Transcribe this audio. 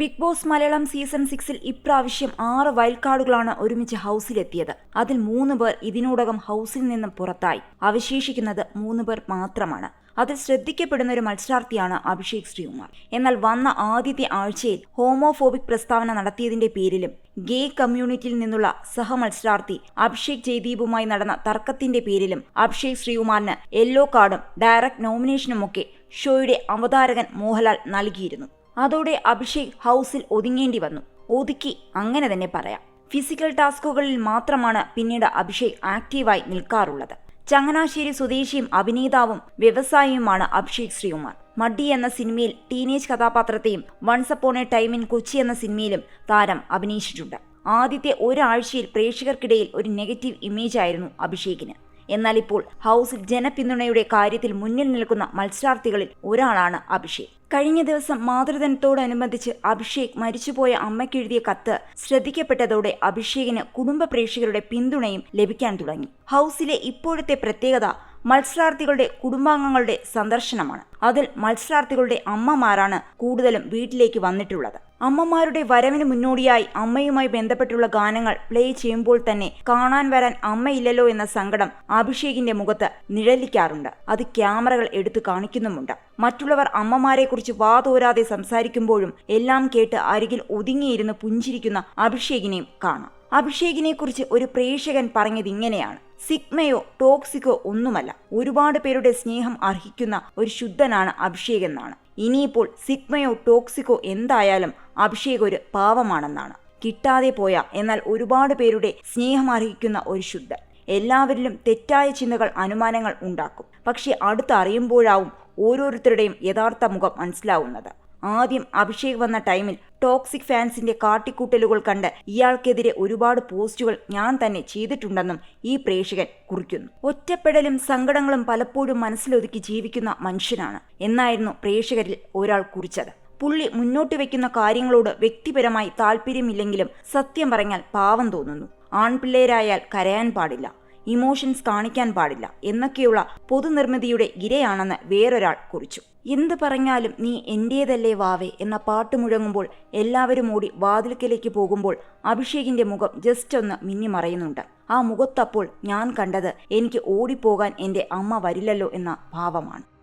Big boss Malayalam season സിക്സിൽ ഇപ്രാവശ്യം ആറ് വൈൽഡ് കാർഡുകളാണ് ഒരുമിച്ച് ഹൗസിലെത്തിയത്. അതിൽ മൂന്ന് പേർ ഇതിനോടകം ഹൗസിൽ നിന്നും പുറത്തായി. അവശേഷിക്കുന്നത് മൂന്ന് പേർ മാത്രമാണ്. അതിൽ ശ്രദ്ധിക്കപ്പെടുന്ന ഒരു മത്സരാർത്ഥിയാണ് അഭിഷേക് ശ്രീകുമാർ. എന്നാൽ വന്ന ആദ്യത്തെ ആഴ്ചയിൽ ഹോമോഫോബിക് പ്രസ്താവന നടത്തിയതിന്റെ പേരിലും ഗേ കമ്മ്യൂണിറ്റിയിൽ നിന്നുള്ള സഹമത്സരാർത്ഥി അഭിഷേക് ജയ്ദീപുമായി നടന്ന തർക്കത്തിന്റെ പേരിലും അഭിഷേക് ശ്രീകുമാറിന് യെല്ലോ കാർഡും ഡയറക്ട് നോമിനേഷനുമൊക്കെ ഷോയുടെ അവതാരകൻ മോഹൻലാൽ നൽകിയിരുന്നു. അതോടെ അഭിഷേക് ഹൗസിൽ ഒതുങ്ങേണ്ടി വന്നു. ഒതുക്കി അങ്ങനെ തന്നെ പറയാം. ഫിസിക്കൽ ടാസ്കുകളിൽ മാത്രമാണ് പിന്നീട് അഭിഷേക് ആക്റ്റീവായി നിൽക്കാറുള്ളത്. ചങ്ങനാശ്ശേരി സ്വദേശിയും അഭിനേതാവും വ്യവസായിയുമാണ് അഭിഷേക് ശ്രീകുമാർ. മഡ്ഡി എന്ന സിനിമയിൽ teenage കഥാപാത്രത്തെയും once upon a time in Kochi എന്ന സിനിമയിലും താരം അഭിനയിച്ചിട്ടുണ്ട്. ആദ്യത്തെ ഒരാഴ്ചയിൽ പ്രേക്ഷകർക്കിടയിൽ ഒരു നെഗറ്റീവ് ഇമേജ് ആയിരുന്നു അഭിഷേകിന്. എന്നാൽ ഇപ്പോൾ ഹൗസിൽ ജനപിന്തുണയുടെ കാര്യത്തിൽ മുന്നിൽ നിൽക്കുന്ന മത്സരാർത്ഥികളിൽ ഒരാളാണ് അഭിഷേക്. കഴിഞ്ഞ ദിവസം മാതൃദിനത്തോടനുബന്ധിച്ച് അഭിഷേക് മരിച്ചുപോയ അമ്മയ്ക്കെഴുതിയ കത്ത് ശ്രദ്ധിക്കപ്പെട്ടതോടെ അഭിഷേകിന് കുടുംബ പ്രേക്ഷകരുടെ പിന്തുണയും ലഭിക്കാൻ തുടങ്ങി. ഹൗസിലെ ഇപ്പോഴത്തെ പ്രത്യേകത മത്സരാർത്ഥികളുടെ കുടുംബാംഗങ്ങളുടെ സന്ദർശനമാണ്. അതിൽ മത്സരാർത്ഥികളുടെ അമ്മമാരാണ് കൂടുതലും വീട്ടിലേക്ക് വന്നിട്ടുള്ളത്. അമ്മമാരുടെ വരവിന് മുന്നോടിയായി അമ്മയുമായി ബന്ധപ്പെട്ടുള്ള ഗാനങ്ങൾ പ്ലേ ചെയ്യുമ്പോൾ തന്നെ കാണാൻ വരാൻ അമ്മയില്ലല്ലോ എന്ന സങ്കടം അഭിഷേകിന്റെ മുഖത്ത് നിഴലിക്കാറുണ്ട്. അത് ക്യാമറകൾ എടുത്തു കാണിക്കുന്നുമുണ്ട്. മറ്റുള്ളവർ അമ്മമാരെക്കുറിച്ച് വാതോരാതെ സംസാരിക്കുമ്പോഴും എല്ലാം കേട്ട് അരികിൽ ഒതുങ്ങിയിരുന്ന് പുഞ്ചിരിക്കുന്ന അഭിഷേകിനെയും കാണാം. അഭിഷേകിനെക്കുറിച്ച് ഒരു പ്രേക്ഷകൻ പറഞ്ഞത് ഇങ്ങനെയാണ് സിഗ്മയോ ടോക്സിക്കോ ഒന്നുമല്ല. ഒരുപാട് പേരുടെ സ്നേഹം അർഹിക്കുന്ന ഒരു ശുദ്ധനാണ് അഭിഷേക് എന്നാണ്. ഇനിയിപ്പോൾ സിഗ്മയോ ടോക്സിക്കോ എന്തായാലും അഭിഷേക് ഒരു പാവമാണെന്നാണ്. കിട്ടാതെ പോയ എന്നാൽ ഒരുപാട് പേരുടെ സ്നേഹം അർഹിക്കുന്ന ഒരു ശുദ്ധൻ. എല്ലാവരിലും തെറ്റായ ചിന്തകൾ അനുമാനങ്ങൾ ഉണ്ടാക്കും. പക്ഷെ അടുത്തറിയുമ്പോഴാവും ഓരോരുത്തരുടെയും യഥാർത്ഥ മുഖം മനസ്സിലാവുന്നത്. ആദ്യം അഭിഷേക് വന്ന ടൈമിൽ ടോക്സിക് ഫാൻസിന്റെ കാട്ടിക്കൂട്ടലുകൾ കണ്ട് ഇയാൾക്കെതിരെ ഒരുപാട് പോസ്റ്റുകൾ ഞാൻ തന്നെ ചെയ്തിട്ടുണ്ടെന്നും ഈ പ്രേക്ഷകൻ കുറിക്കുന്നു. ഒറ്റപ്പെടലും സങ്കടങ്ങളും പലപ്പോഴും മനസ്സിലൊതുക്കി ജീവിക്കുന്ന മനുഷ്യനാണ് എന്നായിരുന്നു പ്രേക്ഷകരിൽ ഒരാൾ കുറിച്ചത്. പുള്ളി മുന്നോട്ട് വെക്കുന്ന കാര്യങ്ങളോട് വ്യക്തിപരമായി താല്പര്യമില്ലെങ്കിലും സത്യം പറഞ്ഞാൽ പാവം തോന്നുന്നു. ആൺപിള്ളേരായാൽ കരയാൻ പാടില്ല. ഇമോഷൻസ് കാണിക്കാൻ പാടില്ല എന്നൊക്കെയുള്ള പൊതുനിർമ്മിതിയുടെ ഇരയാണെന്ന് വേറൊരാൾ കുറിച്ചു. എന്ത് പറഞ്ഞാലും നീ എന്റേതല്ലേ വാവേ എന്ന പാട്ട് മുഴങ്ങുമ്പോൾ എല്ലാവരും ഓടി വാതിൽക്കലേക്ക് പോകുമ്പോൾ അഭിഷേകിന്റെ മുഖം ജസ്റ്റ് ഒന്ന് മിന്നി മറയുന്നുണ്ട്. ആ മുഖത്തപ്പോൾ ഞാൻ കണ്ടത് എനിക്ക് ഓടിപ്പോകാൻ എന്റെ അമ്മ വരില്ലല്ലോ എന്ന ഭാവമാണ്.